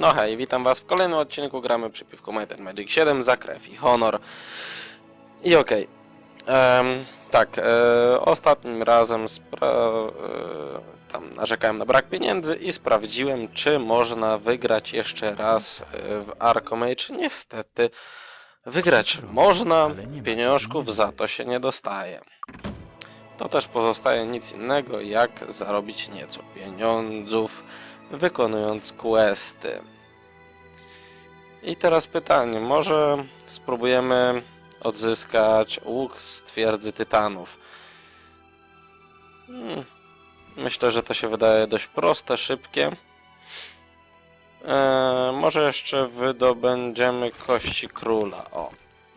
No hej, witam was w kolejnym odcinku gramy przy piwku Might Magic 7 za krew i honor. I okej. Em, tak, e, ostatnim razem spra- e, tam narzekałem na brak pieniędzy i sprawdziłem, czy można wygrać jeszcze raz e, w Arcomage. Niestety, wygrać można, pieniążków za to się nie dostaje. To też pozostaje nic innego, jak zarobić nieco pieniądzów, wykonując questy. I teraz pytanie, może spróbujemy odzyskać łuk z twierdzy tytanów. Hmm. Myślę, że to się wydaje dość proste, szybkie. Eee, może jeszcze wydobędziemy kości króla. O,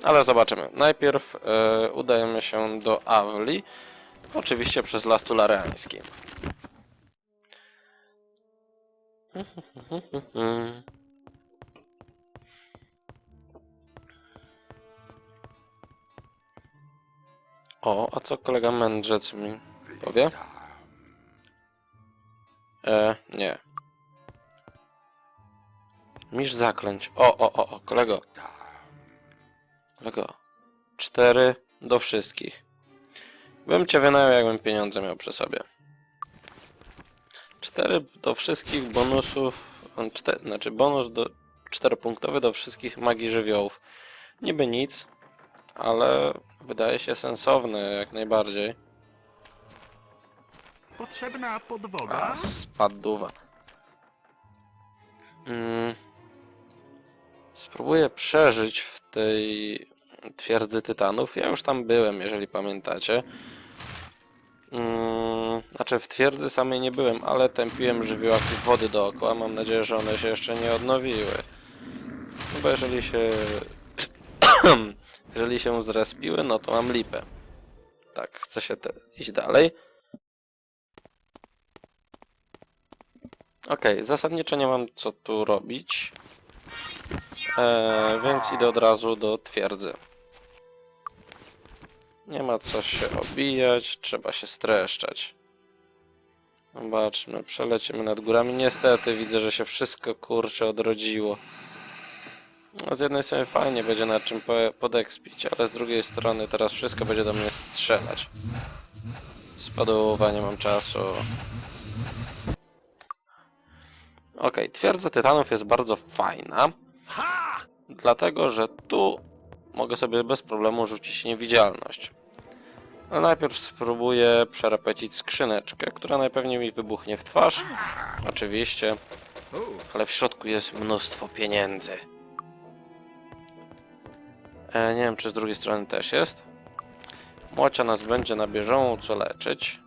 ale zobaczymy. Najpierw e, udajemy się do Awli, oczywiście przez las tulareański. O, a co kolega mędrzec mi powie? E, nie. Misz zaklęć. O, o, o, o, kolego. Kolego. Cztery do wszystkich. Bym cię wynajął, jakbym pieniądze miał przy sobie. Cztery do wszystkich bonusów. Cztery, znaczy bonus do czteropunktowy do wszystkich magii żywiołów. Niby nic, ale wydaje się sensowne jak najbardziej. Potrzebna podwoda? A, spadła. Mm. Spróbuję przeżyć w tej twierdzy tytanów. Ja już tam byłem, jeżeli pamiętacie. Mm, znaczy w twierdzy samej nie byłem, ale tępiłem żywiołaki wody dookoła. Mam nadzieję, że one się jeszcze nie odnowiły. No bo jeżeli się... jeżeli się zrespiły, no to mam lipę. Tak, chcę się te... iść dalej. Okej, zasadniczo nie mam co tu robić. E, więc idę od razu do twierdzy. Nie ma co się obijać, trzeba się streszczać. Zobaczmy, przelecimy nad górami. Niestety widzę, że się wszystko kurczę odrodziło. No, z jednej strony fajnie będzie nad czym po- podekspić, ale z drugiej strony teraz wszystko będzie do mnie strzelać. Spadłowa, nie mam czasu. Okej, twierdza tytanów jest bardzo fajna, dlatego że tu mogę sobie bez problemu rzucić niewidzialność. Ale najpierw spróbuję przerapecić skrzyneczkę, która najpewniej mi wybuchnie w twarz. Oczywiście, ale w środku jest mnóstwo pieniędzy. E, nie wiem, czy z drugiej strony też jest. Młocia nas będzie na bieżąco leczyć.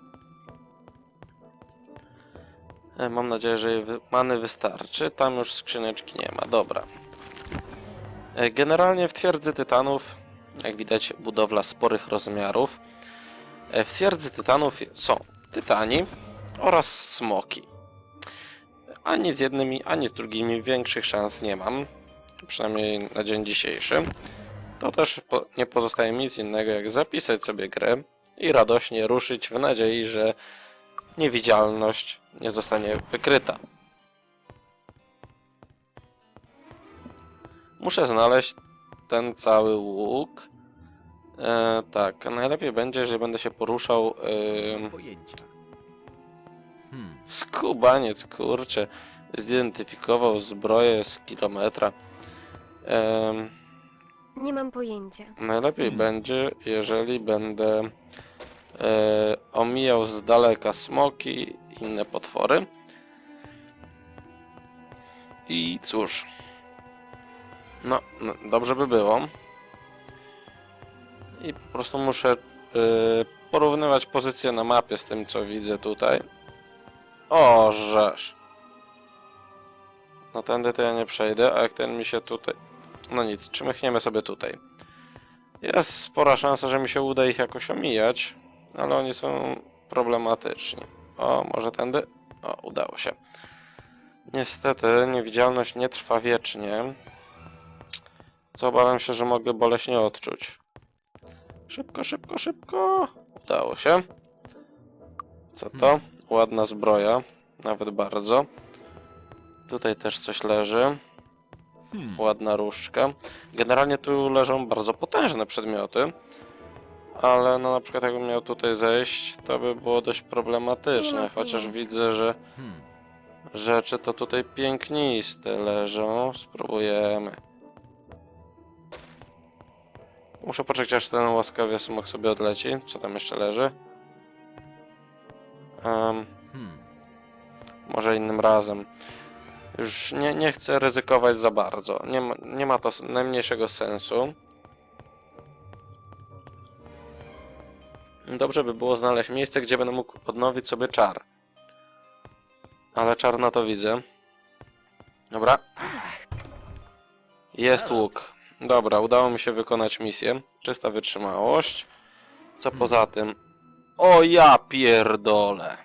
E, Mam nadzieję, że jej many wystarczy. Tam już skrzyneczki nie ma. Dobra. E, Generalnie w twierdzy tytanów, jak widać, budowla sporych rozmiarów. E, W twierdzy tytanów są tytani oraz smoki. Ani z jednymi, ani z drugimi większych szans nie mam. Przynajmniej na dzień dzisiejszy. To też po, nie pozostaje mi nic innego, jak zapisać sobie grę i radośnie ruszyć w nadziei, że niewidzialność nie zostanie wykryta. Muszę znaleźć ten cały łuk. E, tak, najlepiej będzie, że będę się poruszał. E, Pojęcia. skubaniec, kurczę, zidentyfikował zbroję z kilometra. Em, Nie mam pojęcia. Najlepiej będzie, jeżeli będę e, omijał z daleka smoki i inne potwory. I cóż. No, no, dobrze by było. I po prostu muszę e, porównywać pozycję na mapie z tym, co widzę tutaj. O, żeż. No tędy to ja nie przejdę, a jak ten mi się tutaj... No nic, czmychniemy sobie tutaj. Jest spora szansa, że mi się uda ich jakoś omijać, ale oni są problematyczni. O, może tędy? O, udało się. Niestety, niewidzialność nie trwa wiecznie, co obawiam się, że mogę boleśnie odczuć. Szybko, szybko, szybko! Udało się. Co to? Ładna zbroja, nawet bardzo. Tutaj też coś leży. Hmm. Ładna różdżka. Generalnie tu leżą bardzo potężne przedmioty. Ale no na przykład jakbym miał tutaj zejść, to by było dość problematyczne. mam Chociaż widzę, że Hmm. rzeczy to tutaj piękniste leżą. Spróbujemy. Muszę poczekać aż ten łaskawie smok sobie odleci. Co tam jeszcze leży? Hmm. może innym razem. Już nie, nie chcę ryzykować za bardzo. Nie ma, nie ma to najmniejszego sensu. Dobrze by było znaleźć miejsce, gdzie będę mógł odnowić sobie czar. Ale czar na to widzę. Dobra. Jest łuk. Dobra, udało mi się wykonać misję. Czysta wytrzymałość. Co poza tym? O ja pierdolę.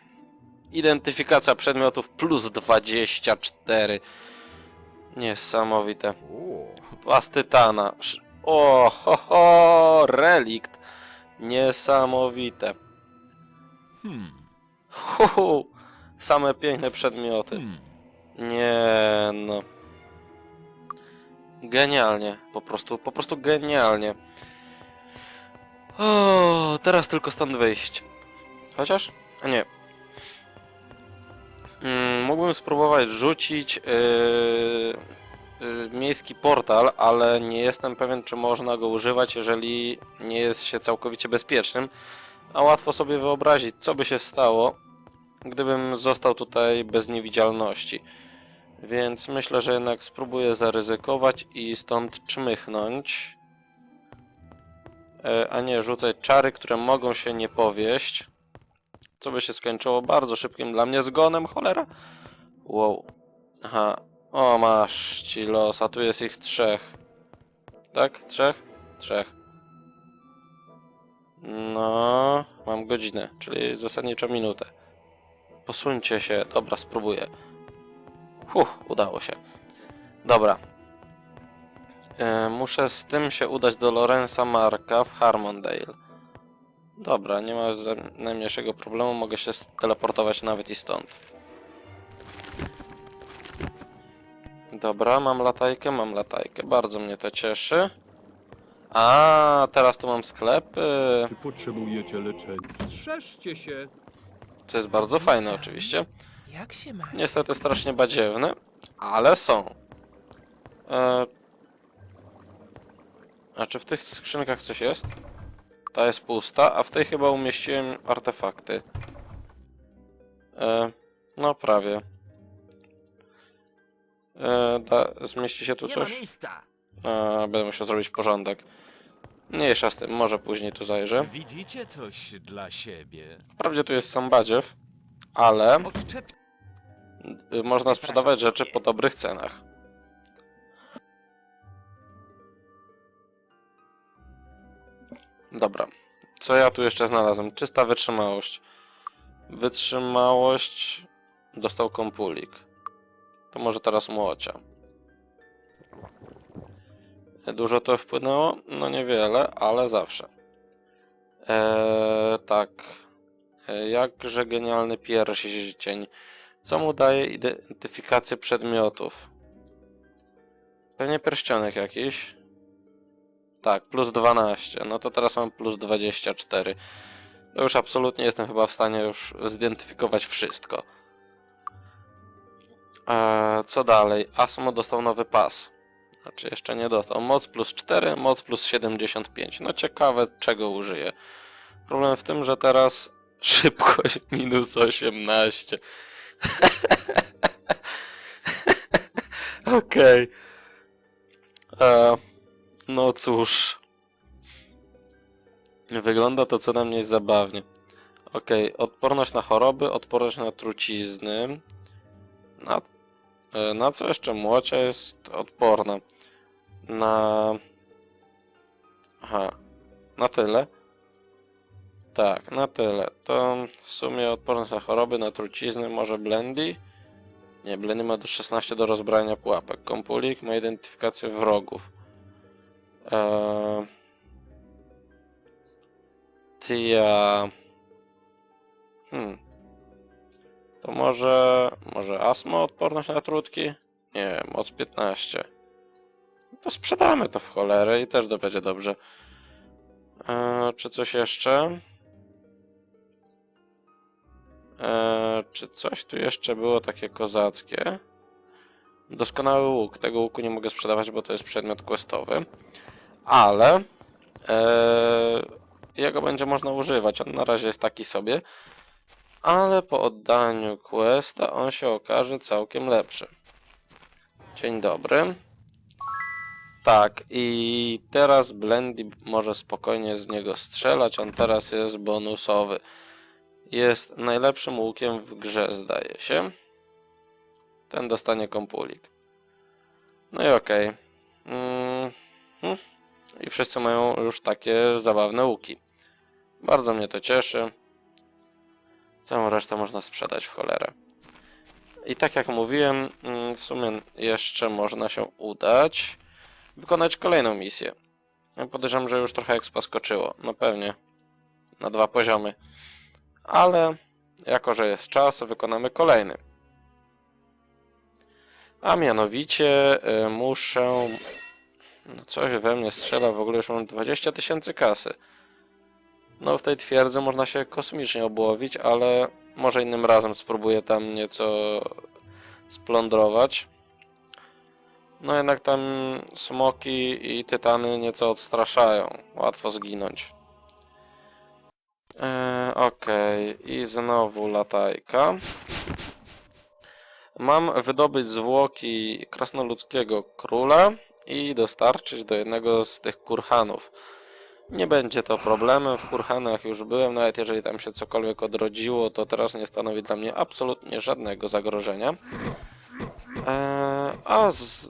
Identyfikacja przedmiotów plus 24. Niesamowite. Pas tytana. O, ho, ho, relikt. Niesamowite. Hmm. Hu, hu. Same piękne przedmioty. Hmm. Nie no. Genialnie. Po prostu, po prostu genialnie. O, teraz tylko stąd wyjść. Chociaż? A nie. Mm, mógłbym spróbować rzucić yy, yy, miejski portal, ale nie jestem pewien, czy można go używać, jeżeli nie jest się całkowicie bezpiecznym. A łatwo sobie wyobrazić, co by się stało, gdybym został tutaj bez niewidzialności. Więc myślę, że jednak spróbuję zaryzykować i stąd czmychnąć. E, A nie rzucać czary, które mogą się nie powieść. Co by się skończyło bardzo szybkim dla mnie zgonem, cholera. Wow. Aha. O, masz ci los, a tu jest ich trzech. Tak? Trzech? Trzech. No, mam godzinę, czyli zasadniczo minutę. Posuńcie się. Dobra, spróbuję. Huh, udało się. Dobra. E, muszę z tym się udać do Lorenza Marka w Harmondale. Dobra, nie ma najmniejszego problemu, mogę się teleportować nawet i stąd. Dobra, mam latajkę, mam latajkę, bardzo mnie to cieszy. A, teraz tu mam sklepy, Czy potrzebujecie leczenia? Strzeżcie się. co jest bardzo fajne oczywiście. Jak się? Niestety strasznie badziewne, ale są. E... A czy w tych skrzynkach coś jest? Ta jest pusta, a w tej chyba umieściłem artefakty. E... No prawie. E... Da... Zmieści się tu coś? A, będę musiał zrobić porządek. Mniejsza z tym, może później tu zajrzę. Widzicie coś dla siebie? Wprawdzie tu jest sam badziew, ale... Y, Można sprzedawać rzeczy po dobrych cenach. Dobra. Co ja tu jeszcze znalazłem? Czysta wytrzymałość. Wytrzymałość dostał kompulik. To może teraz młocia. Dużo to wpłynęło? No niewiele, ale zawsze. Eee, tak. Eee, jakże genialny pierścień. Co mu daje identyfikację przedmiotów? Pewnie pierścionek jakiś. Tak, plus 12. No to teraz mam plus 24. To już absolutnie jestem chyba w stanie już zidentyfikować wszystko. Eee, co dalej? Asmo dostał nowy pas. Znaczy jeszcze nie dostał. Moc plus 4, moc plus 75. No ciekawe czego użyję. Problem w tym, że teraz szybkość minus 18. Okej. E, No cóż. Wygląda to co najmniej zabawnie. Okej, odporność na choroby, odporność na trucizny. Na, e, na co jeszcze młocia jest odporna? Na... Aha, na tyle. Tak, na tyle. To w sumie odporność na choroby, na trucizny, może Blendy? Nie, Blendy ma do 16 do rozbrania pułapek. Kompulik ma identyfikację wrogów. Eee... Tia... Hmm. To może... może astma, odporność na trutki? Nie, moc 15. To sprzedamy to w cholerę i też to będzie dobrze. Eee, czy coś jeszcze? Eee, czy coś tu jeszcze było takie kozackie? Doskonały łuk. Tego łuku nie mogę sprzedawać, bo to jest przedmiot questowy. Ale eee, jego będzie można używać. On na razie jest taki sobie. Ale po oddaniu questa on się okaże całkiem lepszy. Dzień dobry. Tak, i teraz Blendy może spokojnie z niego strzelać. On teraz jest bonusowy. Jest najlepszym łukiem w grze, zdaje się. Ten dostanie kompulik. No i okej. Mm, hmm. I wszyscy mają już takie zabawne łuki. Bardzo mnie to cieszy. Całą resztę można sprzedać w cholerę. I tak jak mówiłem, mm, w sumie jeszcze można się udać wykonać kolejną misję. Podejrzewam, że już trochę expa skoczyło. No pewnie. Na dwa poziomy. Ale jako, że jest czas, wykonamy kolejny. A mianowicie y, muszę... No coś we mnie strzela, w ogóle już mam 20 tysięcy kasy. No w tej twierdzy można się kosmicznie obłowić, ale może innym razem spróbuję tam nieco splądrować. No jednak tam smoki i tytany nieco odstraszają. Łatwo zginąć. Eee, Okej, i znowu latajka. Mam wydobyć zwłoki krasnoludzkiego króla i dostarczyć do jednego z tych kurhanów. Nie będzie to problemem, w kurhanach już byłem, nawet jeżeli tam się cokolwiek odrodziło, to teraz nie stanowi dla mnie absolutnie żadnego zagrożenia. Eee, a z,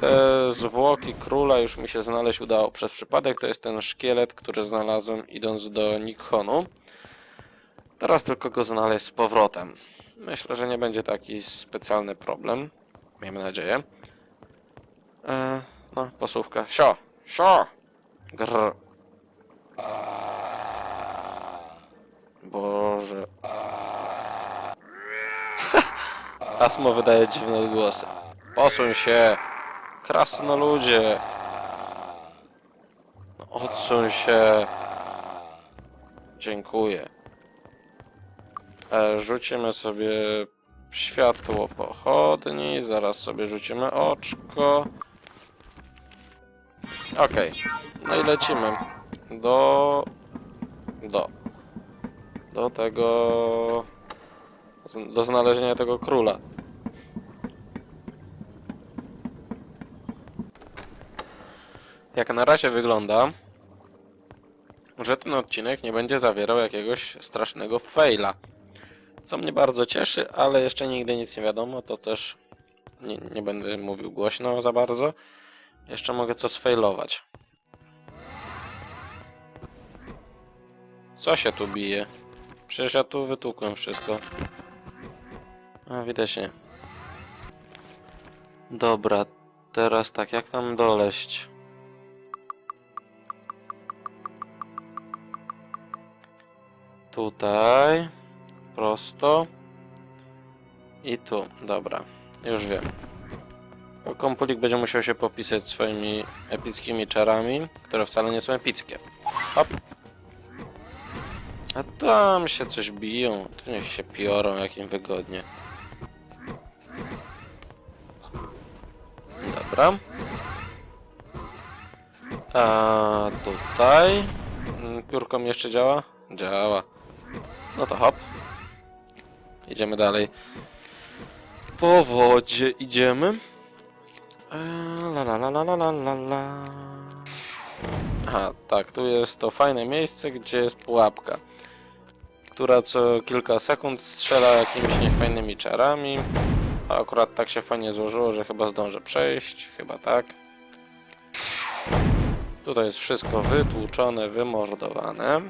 te zwłoki króla już mi się znaleźć udało przez przypadek. To jest ten szkielet, który znalazłem idąc do Nikhonu. Teraz tylko go znaleźć z powrotem. Myślę, że nie będzie to jakiś specjalny problem. Miejmy nadzieję. Eee, no, posłówka. Sio! Sio! Grr. Boże. Asmo wydaje dziwne odgłosy. Posuń się! Krasnoludzie! No, Odsuń się! Dziękuję. E, rzucimy sobie światło pochodni, zaraz sobie rzucimy oczko. Okej, no i lecimy do... do... do tego... do znalezienia tego króla. Jak na razie wygląda, że ten odcinek nie będzie zawierał jakiegoś strasznego faila. Co mnie bardzo cieszy, ale jeszcze nigdy nic nie wiadomo, to też nie, nie będę mówił głośno za bardzo. Jeszcze mogę co sfailować. Co się tu bije? Przecież ja tu wytłukłem wszystko. A widać nie. Dobra, teraz tak, jak tam doleść? Tutaj. Prosto. I tu, dobra. Już wiem. Kompulik będzie musiał się popisać swoimi epickimi czarami, które wcale nie są epickie. Hop. A tam się coś biją. To niech się piorą, jak im wygodnie. Dobra. A tutaj. Mm, Piórko mi jeszcze działa? Działa. No to hop. Idziemy dalej. Po wodzie idziemy. Eee, La la la la la la la la. Aha, tak, tu jest to fajne miejsce, gdzie jest pułapka, która co kilka sekund strzela jakimiś niefajnymi czarami. A akurat tak się fajnie złożyło, że chyba zdążę przejść, chyba tak. Tutaj jest wszystko wytłuczone, wymordowane.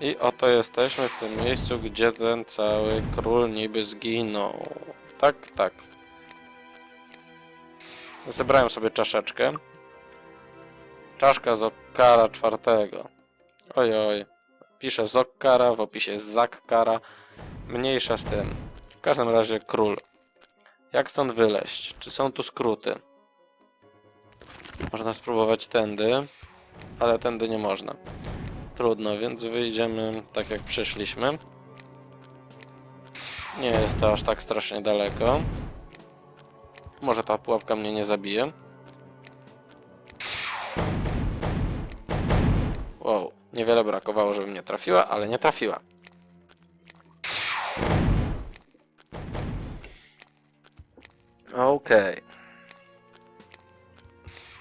I oto jesteśmy w tym miejscu, gdzie ten cały król niby zginął. Tak, tak. Zebrałem sobie czaszeczkę. Czaszka z Okkara czwartego. Oj, oj. Piszę z w opisie Zakkara. mniejsza z tym. W każdym razie król. Jak stąd wyleść? Czy są tu skróty? Można spróbować tędy, ale tędy nie można. Trudno, więc wyjdziemy tak jak przyszliśmy. Nie jest to aż tak strasznie daleko. Może ta pułapka mnie nie zabije. Wow, niewiele brakowało, żeby mnie trafiła, ale nie trafiła. Okej.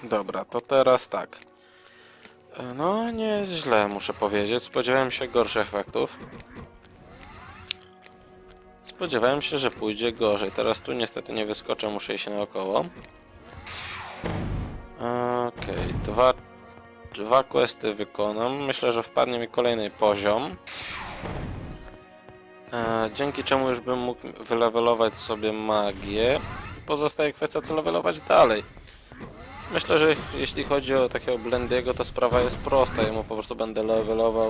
Dobra, to teraz tak. No, nie jest źle, muszę powiedzieć. Spodziewałem się gorszych efektów. Spodziewałem się, że pójdzie gorzej. Teraz tu niestety nie wyskoczę, muszę iść naokoło. Okej, dwa, dwa questy wykonam. Myślę, że wpadnie mi kolejny poziom. E, dzięki czemu już bym mógł wylevelować sobie magię. Pozostaje kwestia, co levelować dalej. Myślę, że jeśli chodzi o takiego Blendiego, to sprawa jest prosta. Ja mu po prostu będę levelował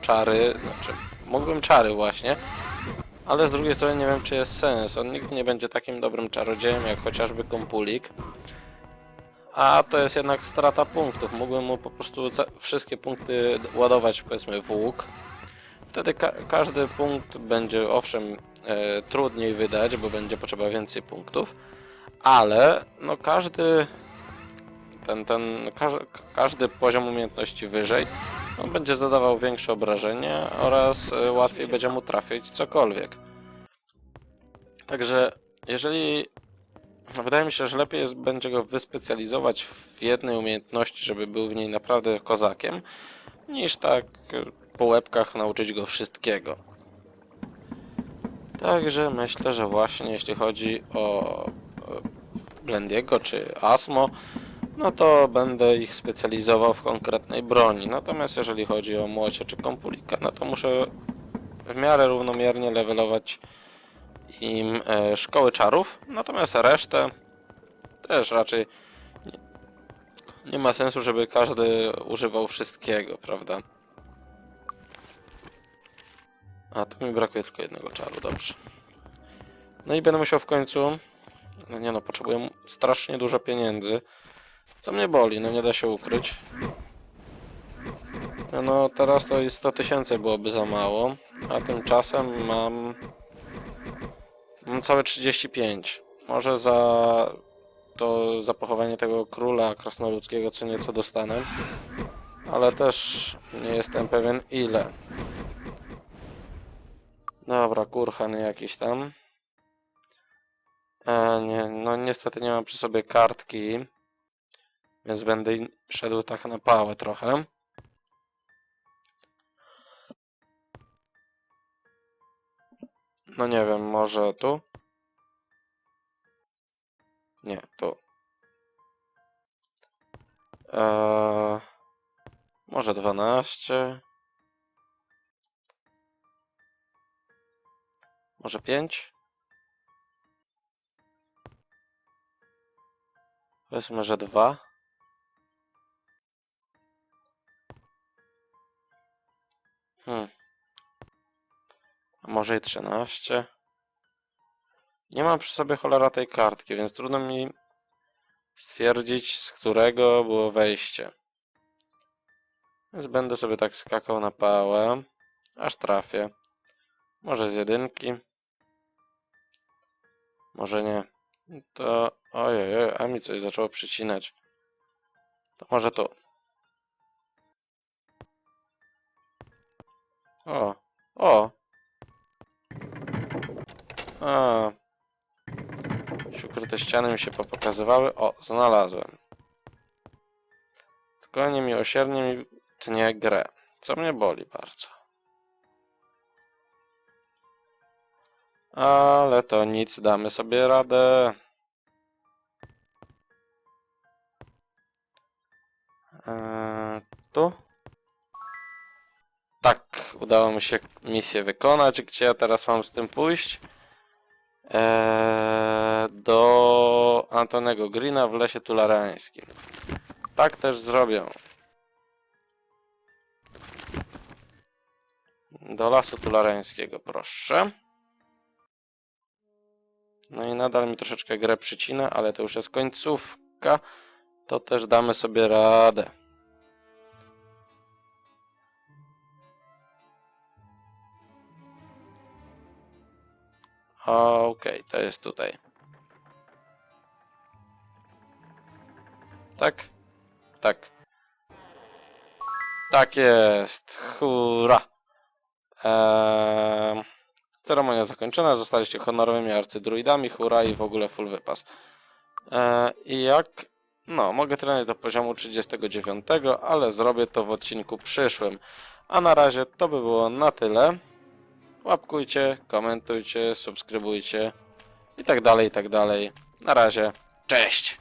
czary. Znaczy, mógłbym czary właśnie. Ale z drugiej strony nie wiem, czy jest sens. On nigdy nie będzie takim dobrym czarodziejem, jak chociażby Kompulik. A to jest jednak strata punktów. Mógłbym mu po prostu wszystkie punkty ładować, powiedzmy, w łuk. Wtedy ka każdy punkt będzie, owszem, e, trudniej wydać, bo będzie potrzeba więcej punktów, ale no każdy ten, ten, każ każdy poziom umiejętności wyżej no, będzie zadawał większe obrażenie oraz e, łatwiej będzie mu trafić cokolwiek. Także jeżeli wydaje mi się, że lepiej jest, będzie go wyspecjalizować w jednej umiejętności, żeby był w niej naprawdę kozakiem, niż tak e, po łebkach nauczyć go wszystkiego. Także myślę, że właśnie jeśli chodzi o e, Blendiego czy Asmo, no to będę ich specjalizował w konkretnej broni. Natomiast jeżeli chodzi o Młocie czy Kompulika, no to muszę w miarę równomiernie levelować im e, szkoły czarów. Natomiast resztę też raczej nie, nie ma sensu, żeby każdy używał wszystkiego, prawda? A tu mi brakuje tylko jednego czaru, dobrze. No i będę musiał w końcu. No nie no, potrzebuję strasznie dużo pieniędzy. Co mnie boli, no nie da się ukryć. No, teraz to i 100 tysięcy byłoby za mało, a tymczasem mam... Mam całe 35. Może za to za pochowanie tego króla krasnoludzkiego co nieco dostanę. Ale też nie jestem pewien ile. Dobra, kurhan jakiś tam. E, nie, no niestety nie mam przy sobie kartki. Więc będę szedł tak na pałę trochę. No nie wiem, może tu? Nie, tu. Eee, może 12. Może 5? Powiedzmy, że 2. Hmm. Może i 13. Nie mam przy sobie cholera tej kartki, więc trudno mi stwierdzić, z którego było wejście. Więc będę sobie tak skakał na pałę, aż trafię. Może z jedynki. Może nie. To... Ojej, a mi coś zaczęło przycinać. To może tu. O, o. A. Jakieś Ukryte ściany mi się popokazywały. O, znalazłem. Tylko niemiłosiernie mi tnie grę. Co mnie boli bardzo. Ale to nic, damy sobie radę. Eee, tu? Tak, udało mi się misję wykonać. Gdzie ja teraz mam z tym pójść? Eee, do Antonego Greena w lesie tularańskim. Tak też zrobię. Do lasu tulareńskiego, proszę. No i nadal mi troszeczkę grę przycina, ale to już jest końcówka. To też damy sobie radę. Okej, to jest tutaj. Tak? Tak. Tak jest. Hurra. Eee, ceremonia zakończona. Zostaliście honorowymi arcydruidami. Hurra i w ogóle full wypas. Eee, I jak? No, mogę trenać do poziomu 39, ale zrobię to w odcinku przyszłym. A na razie to by było na tyle. Łapkujcie, komentujcie, subskrybujcie i tak dalej, i tak dalej. Na razie. Cześć!